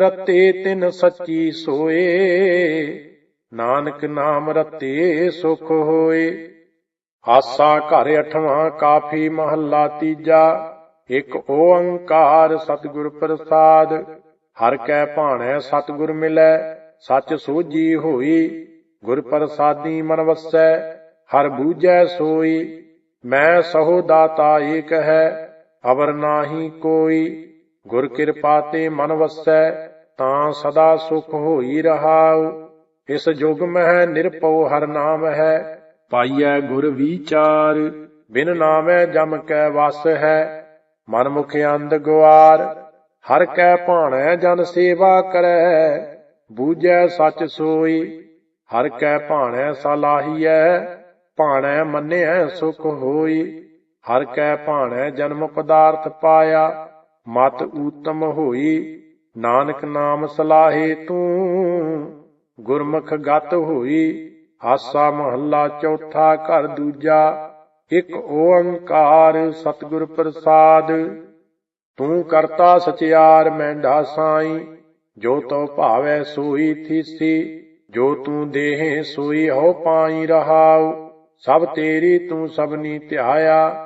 ਰਤੇ ਤਿਨ ਸੱਚੀ ਸੋਏ। ਨਾਨਕ ਨਾਮ ਰਤੇ ਸੁਖ ਹੋਏ। ਆਸਾ ਘਰ ਅਠਵਾਂ, ਕਾਫੀ ਮਹੱਲਾ ਤੀਜਾ। ਇੱਕ ਓੰਕਾਰ ਸਤਿਗੁਰ ਪ੍ਰਸਾਦ। ਹਰ ਕੈ ਭਾਣੈ ਸਤਿਗੁਰ ਮਿਲੈ, ਸੱਚ ਸੋਜੀ ਹੋਈ। ਗੁਰ ਪ੍ਰਸਾਦੀ ਮਨ ਵਸੈ, ਹਰ ਬੂਝੈ ਸੋਈ। ਮੈਂ ਸਹੋ ਦਾਤਾ ਏਕ ਹੈ, ਅਵਰ ਨਾਹੀ ਕੋਈ। ਗੁਰ ਕਿਰਪਾ ਤੇ ਮਨ ਵਸੈ, ਤਾਂ ਸਦਾ ਸੁਖ ਹੋਈ ਰਹਾਉ। ਇਸ ਜੁਗ ਮਹਿ ਨਿਰਭਉ ਹਰ ਨਾਮ ਹੈ, ਪਾਈਐ ਗੁਰ ਵਿਚਾਰ। ਬਿਨ ਨਾਮੈ ਜਮ ਕੈ ਵਸ ਹੈ ਮਨ ਮੁਖ ਅੰਧ ਗੁਆਰ। ਹਰ ਕੈ ਭਾਣੈ ਜਨ ਸੇਵਾ ਕਰੈ, ਬੂਝੈ ਸੱਚ ਸੋਈ। ਹਰ ਕੈ ਭਾਣੈ ਸਲਾਹੀਐ ਭਾਣੈ ਮੰਨਿਐ ਸੁਖ ਹੋਈ। ਹਰ ਕੈ ਭਾਣੈ ਜਨਮ ਪਦਾਰਥ ਪਾਇਆ ਮਤ ਊਤਮ ਹੋਈ, ਨਾਨਕ ਨਾਮ ਸਲਾਹੇ ਤੂੰ। ਗੁਰਮੁਖ ਗਤ ਹੋਈ, ਆਸਾ ਮਹੱਲਾ ਚੌਥਾ ਘਰ ਦੂਜਾ, ਇਕ ਓੰਕਾਰ ਸਤਿਗੁਰ ਪ੍ਰਸਾਦ। ਤੂੰ ਕਰਤਾ ਸਚਿਆਰ ਮੈਂਢਾ ਸਾਈ ਜੋ ਤੋ ਭਾਵੈ ਸੋਈ ਥੀਸੀ, ਜੋ ਤੂੰ ਦੇਹੇ ਸੋਈ ਹੋ ਪਾਈ ਰਹਾਉ। ਸਭ ਤੇਰੀ ਤੂੰ ਸਭਨੀ ਧਿਆਇਆ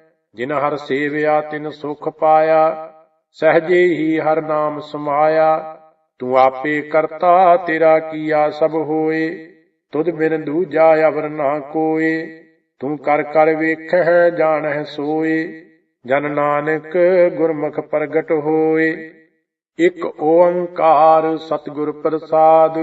ਜਿਨ ਹਰ ਸੇਵਿਆ ਤਿਨ ਸੁਖ ਪਾਇਆ, ਸਹਜੇ ਹੀ ਹਰ ਨਾਮ ਸਮਾਇਆ। ਤੂੰ ਆਪੇ ਕਰਤਾ, ਤੇਰਾ ਕੀਆ ਸਭ ਹੋਏ। ਤੁਧ ਬਿਨ ਦੂਜਾ ਅਵਰ ਨਾ ਕੋਏ। ਤੂੰ ਕਰ ਕਰ ਵੇਖਹਿ, ਜਾਣਹਿ ਸੋਏ। ਜਨ ਨਾਨਕ ਗੁਰਮੁਖ ਪ੍ਰਗਟ ਹੋਏ। ਇਕ ਓੰਕਾਰ ਸਤਿਗੁਰ ਪ੍ਰਸਾਦ।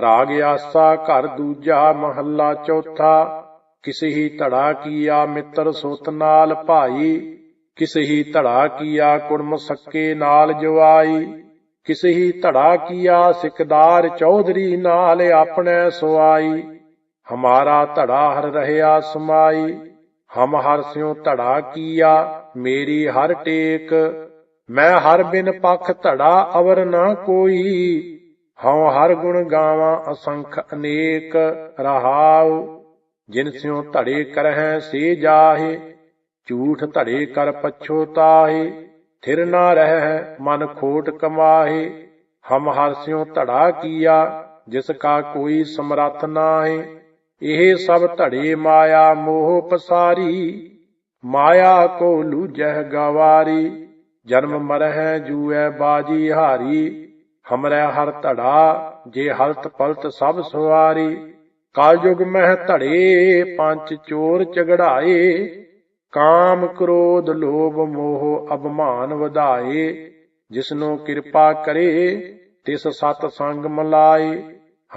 ਰਾਗ ਆਸਾ ਘਰ ਦੂਜਾ ਮਹੱਲਾ ਚੌਥਾ। ਕਿਸੇ ਹੀ ਧੜਾ ਕੀਆ ਮਿੱਤਰ ਸੁਤ ਨਾਲ ਭਾਈ ਕਿਸੇ ਹੀ ਧੜਾ ਕੀਆ ਕੁੜਮ ਸੱਕੇ ਨਾਲ ਜਵਾਈ ਕਿਸੇ ਹੀ ਧੜਾ ਕੀਆ ਸਿਕਦਾਰ ਚੌਧਰੀ ਨਾਲ ਆਪਣੇ ਸੁਆਈ। ਹਮਾਰਾ ਧੜਾ ਹਰ ਰਹਿਆ ਸਮਾਈ, ਹਮ ਹਰ ਸਿਉ ਧੜਾ ਕੀਆ, ਮੇਰੀ ਹਰ ਟੇਕ। ਮੈਂ ਹਰ ਬਿਨ ਪਖ ਧੜਾ ਅਵਰ ਨਾ ਕੋਈ, ਹਉ ਹਰ ਗੁਣ ਗਾਵਾਂ ਅਸੰਖ ਅਨੇਕ ਰਹਾਉ। ਜਿਨ ਸਿਉ ਧੜੇ ਕਰਹਿ ਸੇ ਜਾਹੇ, ਝੂਠ ਧੜੇ ਕਰ ਪਛੋਤਾਹੇ ਥਿਰ ਨਾ ਰਹਿ ਮਨ ਖੋਟ ਕਮਾਹੇ, ਹਮ ਹਰ ਸਿਉ ਧੜਾ ਕੀਆ, ਜਿਸ ਕਾ ਕੋਈ ਸਮਰੱਥ ਨਾਹੀ। ਇਹ ਸਭ ਧੜੇ ਮਾਇਆ ਮੋਹ ਪਸਾਰੀ, ਮਾਇਆ ਕੋ ਲੂਜਹਿ ਗਵਾਰੀ। ਜਨਮ ਮਰਹਿ ਜੂਐ ਬਾਜੀ ਹਾਰੀ ਹਮਰੇ ਹਰ ਧੜਾ, ਜੇ ਹਲਤ ਪਲਤ ਸਭ ਸਵਾਰੀ ਕਾਲਯੁਗ ਮਹਿ ਧੜੇ ਪੰਜ ਚੋਰ ਝਗੜਾਏ ਕਾਮ ਕ੍ਰੋਧ ਲੋਭ ਮੋਹ ਅਭਮਾਨ ਵਧਾਏ, ਜਿਸਨੂੰ ਕਿਰਪਾ ਕਰੇ, ਤਿਸ ਸਤ ਸੰਗ ਮਲਾਏ।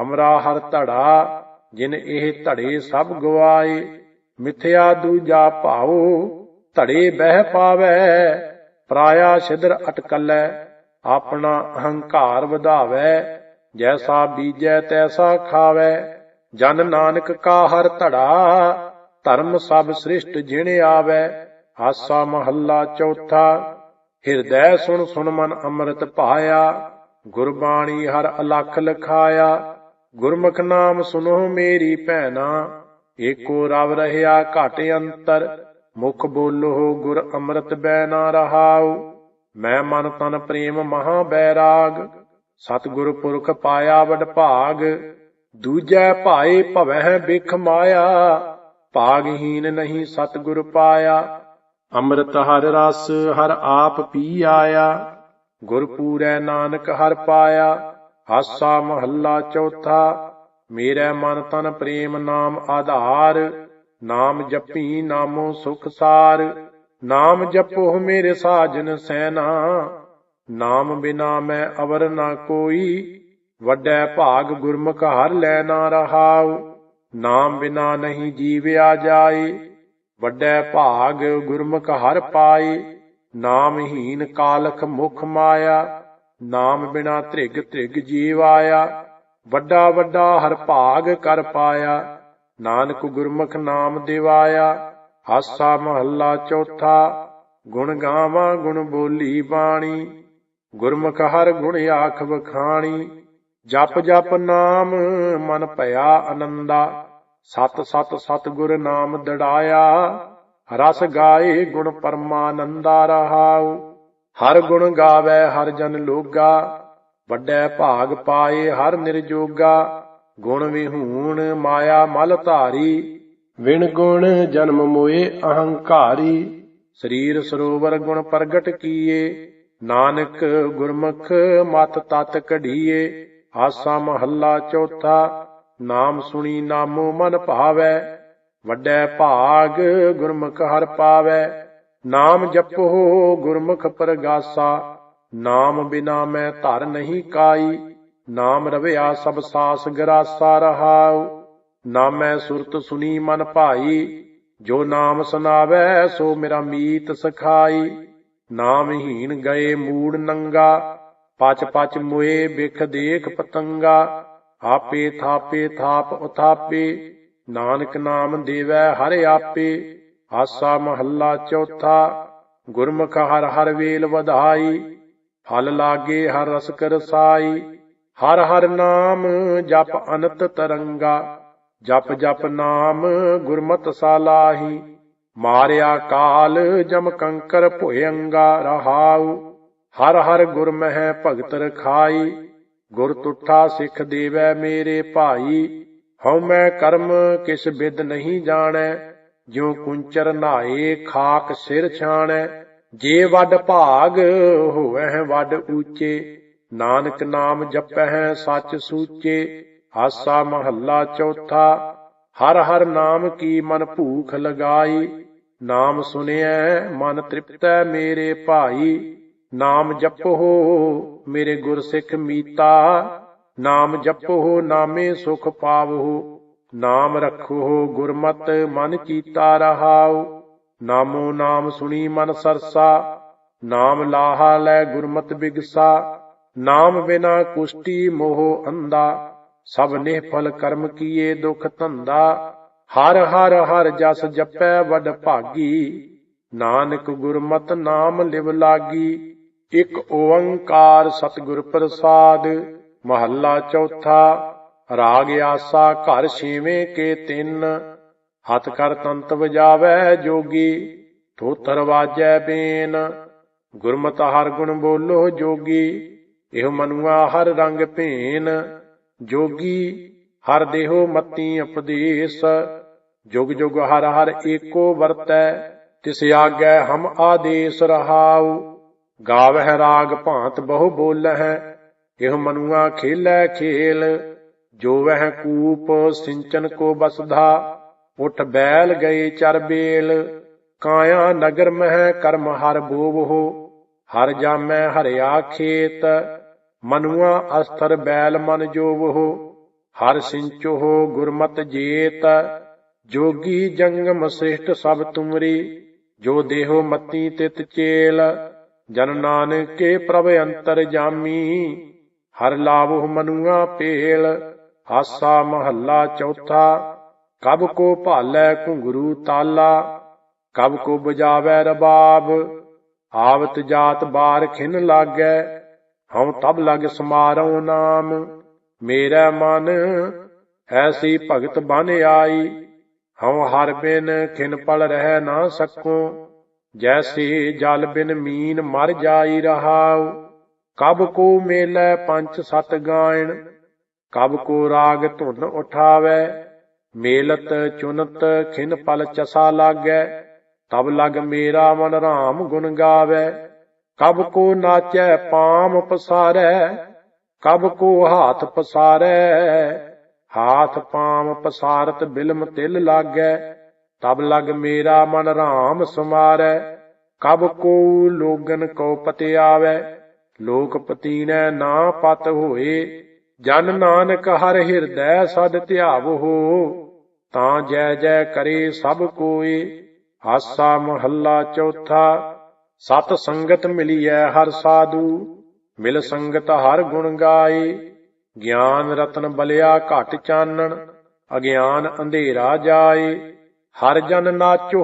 ਹਮਰਾ ਹਰ ਧੜਾ, ਜਿਨ ਇਹ ਧੜੇ ਸਭ ਗਵਾਏ। ਮਿਥਿਆ ਦੂਜਾ ਭਾਉ, ਧੜੇ ਬਹਿ ਪਾਵੇ। ਪ੍ਰਾਇਆ ਸਿਦਰ ਅਟਕਲੈ, ਆਪਣਾ ਅਹੰਕਾਰ ਵਧਾਵੇ। ਜੈਸਾ ਬੀਜੈ, ਤੈਸਾ ਖਾਵੇ। ਜਨ ਨਾਨਕ ਕਾ ਹਰ ਧੜਾ, ਧਰਮ ਸਭ ਸ੍ਰਿਸ਼ਟ ਜਿਣ ਆਵੇ ਆਸਾ ਮਹੱਲਾ ਚੌਥਾ, ਹਿਰਦੈ ਸੁਣ ਸੁਣ ਮਨ ਅੰਮ੍ਰਿਤ ਭਾਇਆ, ਗੁਰਬਾਣੀ ਹਰ ਅਲਖ ਲਖਾਇਆ, ਗੁਰਮੁਖ ਨਾਮ ਸੁਨੋ ਮੇਰੀ ਭੈਣਾ, ਏਕੋ ਰਵ ਰਹਿਆ ਘਾਟ ਅੰਤਰ, ਮੁਖ ਬੋਲੋ ਗੁਰ ਅੰਮ੍ਰਿਤ ਬੈ ਨਾ ਰਹਾਉ, ਮੈਂ ਮਨ ਤਨ ਪ੍ਰੇਮ ਮਹਾ ਬੈਰਾਗ, ਸਤਿਗੁਰ ਪੁਰਖ ਪਾਇਆ ਵਡ ਭਾਗ ਦੂਜੈ ਭਾਏ ਭਵਹਿ ਬਿਖ ਮਾਇਆ, ਭਾਗਹੀਨ ਨਹੀਂ ਸਤਿਗੁਰ ਪਾਇਆ। ਅੰਮ੍ਰਿਤ ਹਰ ਰਸ, ਹਰ ਆਪ ਪੀ ਆਇਆ। ਗੁਰ ਪੂਰੈ ਨਾਨਕ ਹਰ ਪਾਇਆ। ਹਾਸਾ ਮਹੱਲਾ ਚੌਥਾ, ਮੇਰਾ ਮਨ ਤਨ ਪ੍ਰੇਮ ਨਾਮ ਆਧਾਰ। ਨਾਮ ਜਪੀ ਨਾਮੋ ਸੁਖ ਸਾਰ। ਨਾਮ ਜਪੋ ਮੇਰੇ ਸਾਜਨ ਸੈਨਾ। ਨਾਮ ਬਿਨਾ ਮੈਂ ਅਵਰ ਨਾ ਕੋਈ। ਵੱਡੈ ਭਾਗ ਗੁਰਮੁਖ ਹਰ ਲੈ ਨਾ ਰਹਾਉ, ਨਾਮ ਬਿਨਾ ਨਹੀਂ ਜੀਵਿਆ ਜਾਏ। ਵੱਡੈ ਭਾਗ ਗੁਰਮੁਖ ਹਰ ਪਾਏ ਨਾਮਹੀਨ ਕਾਲਖ ਮੁਖ ਮਾਇਆ, ਨਾਮ ਬਿਨਾ ਧ੍ਰਿਗ ਧ੍ਰਿਗ ਜੀਵ ਆਇਆ। ਵੱਡਾ ਵੱਡਾ ਹਰ ਭਾਗ ਕਰ ਪਾਇਆ, ਨਾਨਕ ਗੁਰਮੁਖ ਨਾਮ ਦਿਵਾਇਆ। ਹਾਸਾ ਮਹੱਲਾ ਚੌਥਾ, ਗੁਣ ਗਾਵਾਂ ਗੁਣ ਬੋਲੀ ਬਾਣੀ। ਗੁਰਮੁਖ ਹਰ ਗੁਣ ਆਖ ਵਖਾਣੀ। ਜਪ ਜਪ ਨਾਮ ਮਨ ਭਇਆ ਆਨੰਦਾ। ਸਤ ਸਤ ਸਤ ਗੁਰ ਨਾਮ ਦੜਾਇਆ। ਰਸ ਗਾਏ ਗੁਣ ਪਰਮਾਨੰਦਾ ਰਹਾਉ। ਹਰ ਗੁਣ ਗਾਵੇ ਹਰ ਜਨ ਲੋਗਾ। ਵੱਡੇ ਭਾਗ ਪਾਏ ਹਰ ਨਿਰਜੋਗਾ। ਗੁਣ ਵਿਹੂਣ ਮਾਇਆ ਮਲ ਧਾਰੀ। ਵਿਣ ਗੁਣ ਜਨਮ ਮੋਏ ਅਹੰਕਾਰੀ। ਸਰੀਰ ਸਰੋਵਰ ਗੁਣ ਪ੍ਰਗਟ ਕੀਏ। ਨਾਨਕ ਗੁਰਮੁਖ ਮਤ ਤਤ ਕਢੀਏ। ਆਸਾ ਮਹੱਲਾ ਚੌਥਾ, ਨਾਮ ਸੁਣੀ ਨਾਮੋ ਮਨ ਭਾਵੈ, ਵੱਡੇ ਭਾਗ ਗੁਰਮੁਖ ਹਰ ਪਾਵੈ, ਨਾਮ ਜਪੋ ਗੁਰਮੁਖ ਪ੍ਰਗਾਸਾ, ਨਾਮ ਬਿਨਾ ਮੈਂ ਧਰ ਨਹੀਂ ਕਾਈ, ਨਾਮ ਰਵਿਆ ਸਭ ਸਾਸ ਗਰਾਸਾ ਰਹਾਉ, ਨਾਮੈ ਸੁਰਤ ਸੁਨੀ ਮਨ ਭਾਈ, ਜੋ ਨਾਮ ਸੁਨਾਵੈ ਸੋ ਮੇਰਾ ਮੀਤ ਸਖਾਈ ਨਾਮਹੀਨ ਗਏ ਮੂੜ ਨੰਗਾ ਪਚ ਪਚ ਮੁਏ ਬਿਖ ਦੇਖ ਪਤੰਗਾ, ਆਪੇ ਥਾਪੇ ਥਾਪ ਉਥਾਪੇ, ਨਾਨਕ ਨਾਮ ਦੇਵੈ ਹਰ ਆਪੇ, ਆਸਾ ਮਹੱਲਾ ਚੌਥਾ, ਗੁਰਮੁਖ ਹਰ ਹਰ ਵੇਲ ਵਧਾਈ, ਫਲ ਲਾਗੇ ਹਰ ਰਸ ਕਰਸਾਈ ਹਰ ਹਰ ਨਾਮ ਜਪ ਅਨੰਤ ਤਰੰਗਾ, ਜਪ ਜਪ ਨਾਮ ਗੁਰਮਤਿ ਸਾਲਾਹੀ ਮਾਰਿਆ ਕਾਲ ਜਮ ਕੰਕਰ ਭੁਇੰਗਾ ਰਹਾਉ ਹਰ ਹਰ ਗੁਰ ਭਗਤ ਰਖਾਈ ਗੁਰ ਤੁਠਾ ਸਿੱਖ ਦੇਵੈ ਮੇਰੇ ਭਾਈ। ਹਉ ਮੈਂ ਕਰਮ ਕਿਸ ਬਿਦ ਨਹੀਂ ਜਾਣੈ, ਜਿਉ ਕੁੰਚਰ ਨਾਏ ਖਾਕ ਸਿਰ ਛਾਣੈ। ਜੇ ਵੱਡ ਭਾਗ ਹੋਵੈ ਵੱਡ ਉੱਚੇ ਨਾਨਕ ਨਾਮ ਜਪਹਿ ਸੱਚ ਸੂਚੇ ਹਾਸਾ ਮਹੱਲਾ ਚੌਥਾ। ਹਰ ਹਰ ਨਾਮ ਕੀ ਮਨ ਭੂਖ ਲਗਾਈ, ਨਾਮ ਸੁਨਿਐ ਮਨ ਤ੍ਰਿਪਤੈ ਮੇਰੇ ਭਾਈ। ਨਾਮ ਜਪੋ ਮੇਰੇ ਗੁਰ ਸਿੱਖ ਮੀਤਾ, ਨਾਮ ਜਪੋ ਨਾਮੇ ਸੁਖ ਪਾਵੋ, ਨਾਮ ਰੱਖੋ ਗੁਰਮਤ ਮਨ ਚੀਤਾ ਰਹਾਓ ਨਾਮੋ ਨਾਮ ਸੁਣੀ ਮਨ ਸਰਸਾ, ਨਾਮ ਲਾਹਾ ਲੈ ਗੁਰਮਤ ਬਿਗਸਾ, ਨਾਮ ਬਿਨਾ ਕੁਸ਼ਟੀ ਮੋਹ ਅੰਦਾ ਸਭ ਫਲ ਕਰਮ ਕੀਏ ਦੁਖ ਧੰਦਾ, ਹਰ ਹਰ ਹਰ ਜਸ ਜਪੈ ਵਡ ਭਾਗੀ, ਨਾਨਕ ਗੁਰਮਤ ਨਾਮ ਲਿਵ ਲਾਗੀ ਇਕ ਓੰਕਾਰ ਸਤਿਗੁਰ ਪ੍ਰਸਾਦ ਮਹੱਲਾ ਚੌਥਾ, ਰਾਗ ਆਸਾ ਘਰ ਛੇਵੇਂ ਕੇ ਤਿੰਨ, ਹੱਥ ਕਰ ਤੰਤ ਵਜਾਵੈ ਜੋਗੀ ਥੋਥਰ ਵਾਜੈ ਬੇਨ, ਗੁਰਮਤਿ ਹਰ ਗੁਣ ਬੋਲੋ ਜੋਗੀ, ਇਹ ਮਨੁਆ ਹਰ ਰੰਗ ਭੇਨ, ਜੋਗੀ ਹਰ ਦੇਹੋ ਮਤੀ ਉਪਦੇਸ਼, ਜੁਗ ਜੁਗ ਹਰ ਹਰ ਏਕੋ ਵਰਤੈ, ਤਿਸ ਆਗੈ ਹਮ ਆਦੇਸ ਰਹਾਉ। ਗਾਵਹਿ ਰਾਗ ਭਾਂਤ ਬਹੁ ਬੋਲਹਿ ਇਹ ਮਨੁਆ ਖੇਲੈ ਖੇਲ, ਜੋ ਵਹਿ ਕੂਪ ਸਿੰਚਨ ਕੋ ਬਸਧਾ ਉਠ ਬੈਲ ਗਏ ਚਰ ਬੇਲ, ਕਾਇਆ ਨਗਰ ਮਹਿ ਕਰਮ ਹਰ ਬੋਵਹੁ ਹਰ ਜਾਮੈ ਹਰਿਆ ਖੇਤ, ਮਨੁਆ ਅਸਥਰ ਬੈਲ ਮਨ ਜੋਵਹੁ ਹਰ ਸਿੰਚੋ ਗੁਰਮਤ ਜੇਤ, ਜੋਗੀ ਜੰਗਮ ਸ੍ਰਿਸ਼ਟ ਸਭ ਤੁਮਰੀ, ਜੋ ਦੇਹੋ ਮਤੀ ਤਿਤ ਚੇਲ ਜਨ ਨਾਨਕੇ ਪ੍ਰਭ ਅੰਤਰ ਜਾਮੀ, ਹਰ ਲਾਵਹੁ ਮਨੁਆ ਪੇਲ ਹਾਸਾ ਮਹੱਲਾ ਚੌਥਾ, ਕਬ ਕੋ ਭਾਲੈ ਘੁੰਗਰੂ ਤਾਲਾ, ਕਬ ਕੋ ਬਜਾਵੈ ਰਬਾਬ, ਆਵਤ ਜਾਤ ਬਾਰ ਖਿਨ ਲਾਗੈ, ਹਉ ਤਬ ਲਗ ਸਮਾਰਉ ਨਾਮ, ਮੇਰਾ ਮਨ, ਐਸੀ ਭਗਤ ਬਨ ਆਈ, ਹਉ ਹਰ ਬਿਨ ਖਿਨ ਪਲ ਰਹਿ ਨਾ ਸਕੋ। ਜੈਸੇ ਜਲ ਬਿਨ ਮੀਨ ਮਰ ਜਾਈ ਰਹਾਉ, ਕਬ ਕੋ ਮੇਲੇ ਪੰਚ ਸਤ ਗਾਇਣ, ਕਬ ਕੋ ਰਾਗ ਧੁਨ ਉਠਾਵੈ, ਮੇਲਤ ਚੁਨਤ ਖਿਨ ਪਲ ਚਸਾ ਲਾਗੈ, ਤਬ ਲਗ ਮੇਰਾ ਮਨ ਰਾਮ ਗੁਣ ਗਾਵੈ, ਕਬ ਕੋ ਨਾਚੈ ਪਾਮ ਪਸਾਰੈ, ਕਬ ਕੋ ਹਾਥ ਪਸਾਰੈ, ਹਾਥ ਪਾਮ ਪਸਾਰਤ ਬਿਲਮ ਤਿਲ ਲਾਗੈ ਤਬ ਲਗ ਮੇਰਾ ਮਨ ਰਾਮ ਸਮਾਰੈ ਕਬ ਕੋ ਲੋਗਨ ਕੋ ਪਤਿਆਵੈ, ਲੋਕ ਪਤੀਨੈ ਨਾ ਪਤ ਹੋਏ, ਜਨ ਨਾਨਕ ਹਰ ਹਿਰਦੈ ਸਦ ਧਿਆਵੋ ਤਾਂ ਜੈ ਜੈ ਕਰੇ ਸਭ ਕੋਏ, ਹਾਸਾ ਮਹੱਲਾ ਚੌਥਾ, ਸਤ ਸੰਗਤ ਮਿਲੀਐ ਹਰ ਸਾਧੂ, ਮਿਲ ਸੰਗਤ ਹਰ ਗੁਣ ਗਾਏ, ਗਿਆਨ ਰਤਨ ਬਲਿਆ ਘਟ ਚਾਨਣ, ਅਗਿਆਨ ਅੰਧੇਰਾ ਜਾਏ ਹਰ ਜਨ ਨਾਚੋ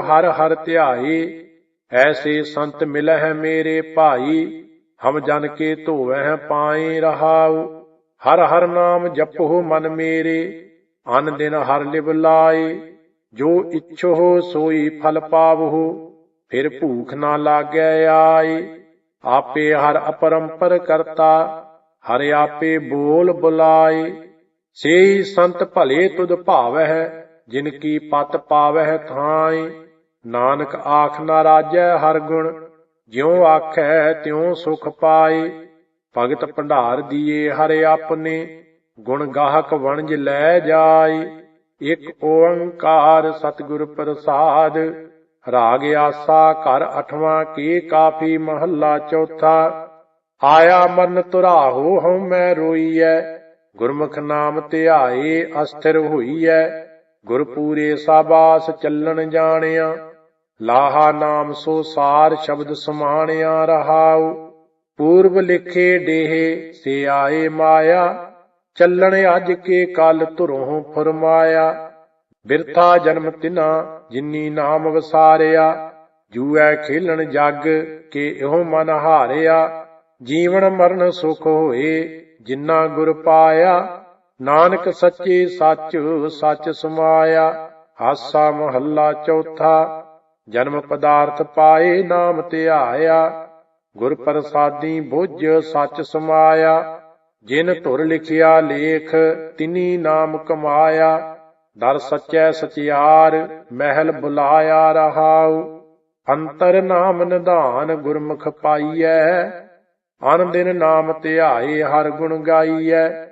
ਹਰ ਹਰ ਧਿਆਏ ਐਸੇ ਸੰਤ ਮਿਲਹਿ ਮੇਰੇ ਭਾਈ, ਹਮ ਜਨ ਕੇ ਧੋਵਹਿ ਪਾਏ ਰਹਾਉ। ਹਰ ਹਰ ਨਾਮ ਜਪੋ ਮਨ ਮੇਰੇ, ਅਨ ਦਿਨ ਹਰ ਲਿਵ ਲਾਏ। ਜੋ ਇਛੋ ਸੋਈ ਫਲ ਪਾਵਹੁ, ਫਿਰ ਭੂਖ ਨਾ ਲਾਗੈ ਆਏ। ਆਪੇ ਹਰ ਅਪਰੰਪਰ ਕਰਤਾ, ਹਰ ਆਪੇ ਬੋਲ ਬੁਲਾਏ। ਸੇਈ ਸੰਤ ਭਲੇ ਤੁਧ ਭਾਵਹਿ ਜਿਨ ਕੀ ਪਤ ਪਾਵਹਿ ਥਾਈ, ਨਾਨਕ ਆਖ ਨਾ ਰਾਜੈ ਹਰ ਗੁਣ, ਜਿਉ ਆਖੈ ਤਿਉ ਸੁਖ ਪਾਏ ਭਗਤ ਭੰਡਾਰ ਦੀਏ ਹਰ ਆਪਨੇ ਗੁਣ ਗਾਹਕ ਵਣਜ ਲੈ ਜਾਏ ਇਕ ਓੰਕਾਰ ਸਤਿਗੁਰ ਪ੍ਰਸਾਦ, ਰਾਗ ਆਸਾ ਘਰ ਅਠਵਾਂ ਕੀ ਕਾਫੀ ਮਹੱਲਾ ਚੌਥਾ। ਆਇਆ ਮਨ ਤੁਰਾਹੋ ਹਉ ਮੈਂ ਰੋਈਐ, ਗੁਰਮੁਖ ਨਾਮ ਧਿਆਏ ਅਸਥਿਰ ਹੋਈਐ। ਗੁਰਪੂਰੇ ਸਾਬਾਸ ਚੱਲਣ ਜਾਣਿਆ। ਲਾਹਾ ਨਾਮ ਸੋ ਸਾਰ ਸ਼ਬਦ ਸਮਾਣਿਆ ਰਹਾਉ। ਪੂਰਬ ਲਿਖੇ ਡੇਹੇ ਸੇ ਆਏ ਮਾਇਆ। ਚੱਲਣ ਅੱਜ ਕੇ ਕੱਲ ਧੁਰੋਂ ਫਰਮਾਇਆ। ਬਿਰਥਾ ਜਨਮ ਤਿਨਾ ਜਿਨੀ ਨਾਮ ਵਸਾਰਿਆ। ਜੂਐ ਖੇਲਣ ਜਗ ਕੇ ਇਹੋ ਮਨ ਹਾਰਿਆ। ਜੀਵਨ ਮਰਨ ਸੁਖ ਹੋਏ ਜਿਨਾ ਗੁਰ ਪਾਇਆ। ਨਾਨਕ ਸੱਚੇ ਸੱਚ ਸੱਚ ਸਮਾਇਆ, ਹਾਸਾ ਮਹੱਲਾ ਚੌਥਾ, ਜਨਮ ਪਦਾਰਥ ਪਾਏ ਨਾਮ ਧਿਆਇਆ, ਗੁਰ ਪ੍ਰਸਾਦੀ ਬੁੱਝ ਸੱਚ ਸਮਾਇਆ, ਜਿਨ ਧੁਰ ਲਿਖਿਆ ਲੇਖ ਤਿਨੀ ਨਾਮ ਕਮਾਇਆ, ਦਰ ਸੱਚੈ ਸਚਿਆਰ ਮਹਿਲ ਬੁਲਾਇਆ ਰਹਾਉ, ਅੰਤਰ ਨਾਮ ਨਿਧਾਨ ਗੁਰਮੁਖ ਪਾਈਐ, ਅਨ ਦਿਨ ਨਾਮ ਧਿਆਏ ਹਰ ਗੁਣ ਗਾਈਐ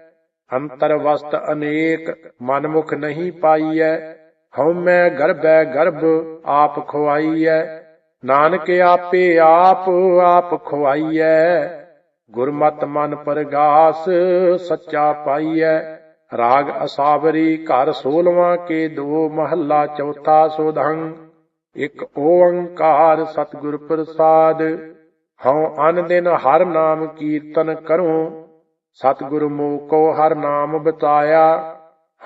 ਅੰਤਰ ਵਸਤ ਅਨੇਕ ਮਨਮੁਖ ਨਹੀਂ ਪਾਈਐ, ਹਉਮੈ ਗਰਭੈ ਗਰਭ ਆਪ ਖਵਾਈਐ ਨਾਨਕ ਆਪੇ ਆਪ ਆਪ ਖਵਾਈਐ ਗੁਰਮਤ ਮਨ ਪਰਗਾਸ ਸੱਚਾ ਪਾਈਐ, ਰਾਗ ਅਸਾਵਰੀ ਘਰ 16ਵਾਂ ਕੇ ਦੋ ਮਹੱਲਾ ਚੌਥਾ ਸੋਧੰ, ਇੱਕ ਓੰਕਾਰ ਸਤਿਗੁਰ ਪ੍ਰਸਾਦ, ਹਉ ਅਨ ਦਿਨ ਹਰ ਨਾਮ ਕੀਰਤਨ ਕਰੂੰ ਸਤਿਗੁਰ ਮੋਕੋ ਹਰ ਨਾਮ ਬਤਾਇਆ,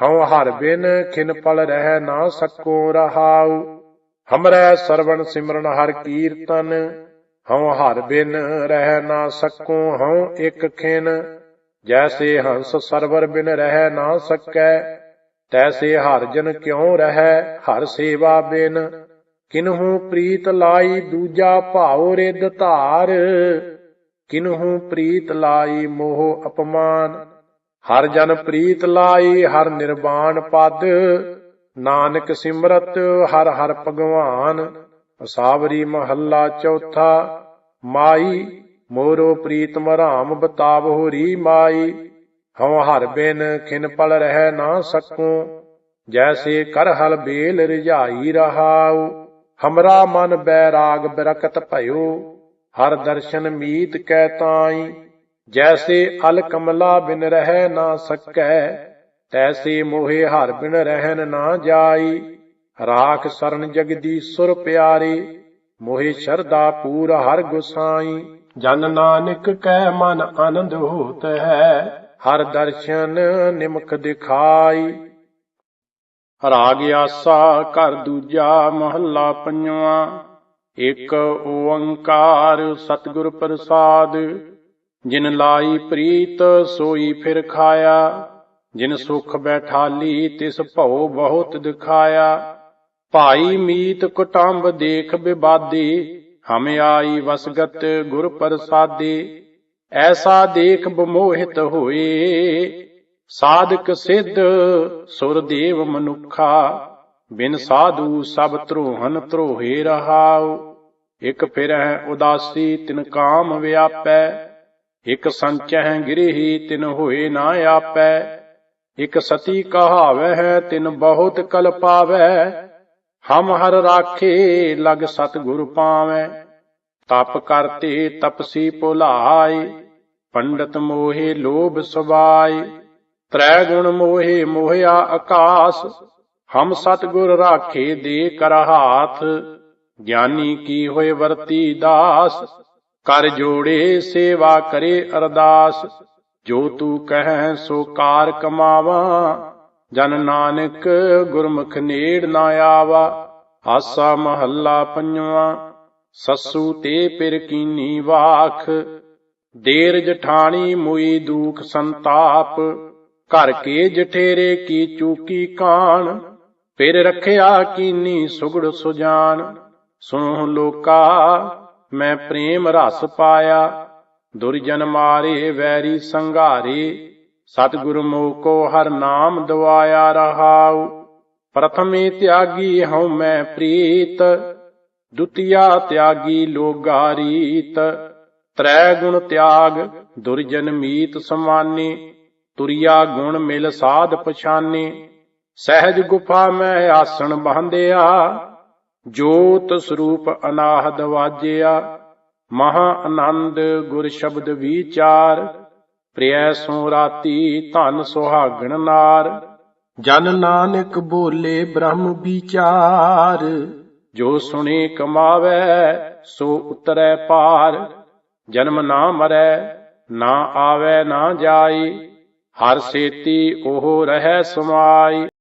ਹਉ ਹਰ ਬਿਨ ਖਿਨ ਪਲ ਰਹਿ ਨਾ ਸਕੋ ਰਹਾਉ। ਹਮਰੈ ਸਰਵਣ ਸਿਮਰਨ ਹਰ ਕੀਰਤਨ, ਹਉ ਹਰ ਬਿਨ ਰਹਿ ਨਾ ਸਕੋ ਹਉ ਇਕ ਖਿਨ। ਜੈਸੇ ਹੰਸ ਸਰਵਰ ਬਿਨ ਰਹਿ ਨਾ ਸਕੈ, ਤੈਸੇ ਹਰ ਜਨ ਕਿਉ ਰਹਿ ਹਰ ਸੇਵਾ ਬਿਨ। ਕਿਨਹੂ ਪ੍ਰੀਤ ਲਾਈ ਦੂਜਾ ਭਾਉ ਰਿੱਧ ਧਾਰ ਕਿਨਹੂ ਪ੍ਰੀਤ ਲਾਈ ਮੋਹ ਅਪਮਾਨ? ਹਰ ਜਨ ਪ੍ਰੀਤ ਲਾਈ, ਹਰ ਨਿਰਵਾਣ ਪਦ। ਨਾਨਕ ਸਿਮਰਤ, ਹਰ ਹਰ ਭਗਵਾਨ। ਅਸਾਵਰੀ ਮਹੱਲਾ ਚੌਥਾ, ਮਾਈ। ਮੋਰੋ ਪ੍ਰੀਤਮ ਰਾਮ ਬਤਾਵਹੁ ਰੀ ਮਾਈ। ਹਉ ਹਰ ਬਿਨ ਖਿਨ ਪਲ ਰਹਿ ਨਾ ਸਕੂੰ। ਜੈਸੇ ਕਰ ਹਲ ਬੇਲ ਰਿਝਾਈ ਰਹਾਉ। ਹਮਰਾ ਮਨ ਬੈਰਾਗ ਬਰਕਤ ਭਇਓ। ਹਰ ਦਰਸ਼ਨ ਮੀਤ ਕੈ ਤਾਈ, ਜੈਸੇ ਅਲ ਕਮਲਾ ਬਿਨ ਰਹਿ ਨਾ ਸਕੈ, ਤੈਸੇ ਮੋਹਿ ਹਰ ਬਿਨ ਰਹਿਨ ਨਾ ਜਾਈ, ਰਾਖ ਸਰਨ ਜਗਦੀਸ਼ੁਰ ਪਿਆਰੇ, ਮੋਹਿ ਸ਼ਰਦਾ ਪੂਰ ਹਰ ਗੁਸਾਈ, ਜਨ ਨਾਨਕ ਕੈ ਮਨ ਆਨੰਦ ਹੋਤ ਹੈ, ਹਰ ਦਰਸ਼ਨ ਨਿਮਕ ਦਿਖਾਈ। ਰਾਗ ਆਸਾ ਘਰ ਦੂਜਾ ਮਹੱਲਾ ਪੰਜਵਾਂ ਇਕ ਓੰਕਾਰ ਸਤਿਗੁਰ ਪ੍ਰਸਾਦ, ਜਿਨ ਲਾਈ ਪ੍ਰੀਤ ਸੋਈ ਫਿਰ ਖਾਇਆ, ਜਿਨ ਸੁਖ ਬੈਠਾਲੀ ਤਿਸ ਭਉ ਬਹੁਤ ਦਿਖਾਇਆ। ਭਾਈ ਮੀਤ ਕੁਟੰਬ ਦੇਖ ਬਿਬਾਦੀ, ਹਮ ਆਈ ਵਸਗਤ ਗੁਰ ਪ੍ਰਸਾਦੀ। ਐਸਾ ਦੇਖ ਬਮੋਹਿਤ ਹੋਏ, ਸਾਧਕ ਸਿੱਧ ਸੁਰ ਦੇਵ ਮਨੁਖਾ। ਬਿਨ ਸਾਧੂ ਸਭ ਧਰੋਹਨ ਧਰੋਹੇ ਰਹਾਉ, ਇਕ ਫਿਰਹਿ ਉਦਾਸੀ ਤਿਨ ਕਾਮ ਵਿਆਪੈ, ਇਕ ਸੰਚਹਿ ਗਿਰਹੀ ਤਿਨ ਹੋਏ ਨਾ ਆਪੈ, ਇਕ ਸਤੀ ਕਹਾਵਹਿ ਤਿਨ ਬਹੁਤ ਕਲ ਪਾਵੈ, ਹਮ ਹਰ ਰਾਖੇ ਲਗ ਸਤਿਗੁਰ ਪਾਵੈ, ਤਪ ਕਰਤੇ ਤਪਸੀ ਭੁਲਾਏ, ਪੰਡਤ ਮੋਹੇ ਲੋਭ ਸਵਾਏ ਤ੍ਰੈ ਗੁਣ ਮੋਹੇ ਮੋਹਿਆ ਆਕਾਸ ਹਮ ਸਤਿਗੁਰ ਰਾਖੇ ਦੇ ਕਰ ਹਾਥ, ਗਿਆਨੀ ਕੀ ਹੋਏ ਵਰਤੀ ਦਾਸ, ਕਰ ਜੋੜੇ ਸੇਵਾ ਕਰੇ ਅਰਦਾਸ, ਜੋ ਤੂੰ ਕਹਿ ਸੋ ਕਾਰ ਕਮਾਵਾ, ਜਨ ਨਾਨਕ ਗੁਰਮੁਖ ਨੇੜ ਨਾ ਆਵਾ, ਆਸਾ ਮਹੱਲਾ ਪੰਜਵਾ, ਸੱਸੂ ਤੇ ਪਿਰ ਕੀਨੀ ਵਾਖ ਦੇਰ ਜਠਾਣੀ ਮੁਈ ਦੁਖ ਸੰਤਾਪ, ਘਰ ਕੇ ਜਠੇਰੇ ਕੀ ਚੂਕੀ ਕਾਣ ਫਿਰ ਰਖਿਆ ਕੀਨੀ ਸੁਗੜ ਸੁਜਾਨ। ਸੁਣੋ ਲੋਕਾ, ਮੈਂ ਪ੍ਰੇਮ ਰਸ ਪਾਇਆ। ਦੁਰਜਨ ਮਾਰੇ ਵੈਰੀ ਸੰਘਾਰੇ। ਸਤਿਗੁਰ ਮੋਕੋ ਹਰ ਨਾਮ ਦਵਾਇਆ ਰਹਾਉ। ਪ੍ਰਥਮੇ ਤਿਆਗੀ ਹਉ ਮੈਂ ਪ੍ਰੀਤ। ਦੁਤੀਆ ਤਿਆਗੀ ਲੋਗਾ ਰੀਤ। ਤ੍ਰੈ ਗੁਣ ਤਿਆਗ, ਦੁਰਜਨ ਮੀਤ ਸਮਾਨੇ। ਤੁਰਿਆ ਗੁਣ ਮਿਲ ਸਾਧ ਪਛਾਨੇ। ਸਹਿਜ ਗੁਫਾ ਮੈਂ ਆਸਣ ਬਾਂਧਿਆ ਜੋਤ ਸਰੂਪ ਅਨਾਹਦ ਵਾਜਿਆ। ਮਹਾ ਆਨੰਦ ਗੁਰ ਸ਼ਬਦ ਵਿਚਾਰ, ਪ੍ਰਿਆ ਸੋ ਰਾਤੀ ਧਨ ਸੁਹਾਗਣ ਨਾਰ। ਜਨ ਨਾਨਕ ਬੋਲੇ ਬ੍ਰਹਮ ਵਿਚਾਰ। ਜੋ ਸੁਣੇ ਕਮਾਵੇ, ਸੋ ਉਤਰੈ ਪਾਰ। ਜਨਮ ਨਾ ਮਰੈ, ਨਾ ਆਵੇ ਨਾ ਜਾਈ। ਹਰ ਸੇਤੀ ਉਹ ਰਹਿ ਸਮਾਈ।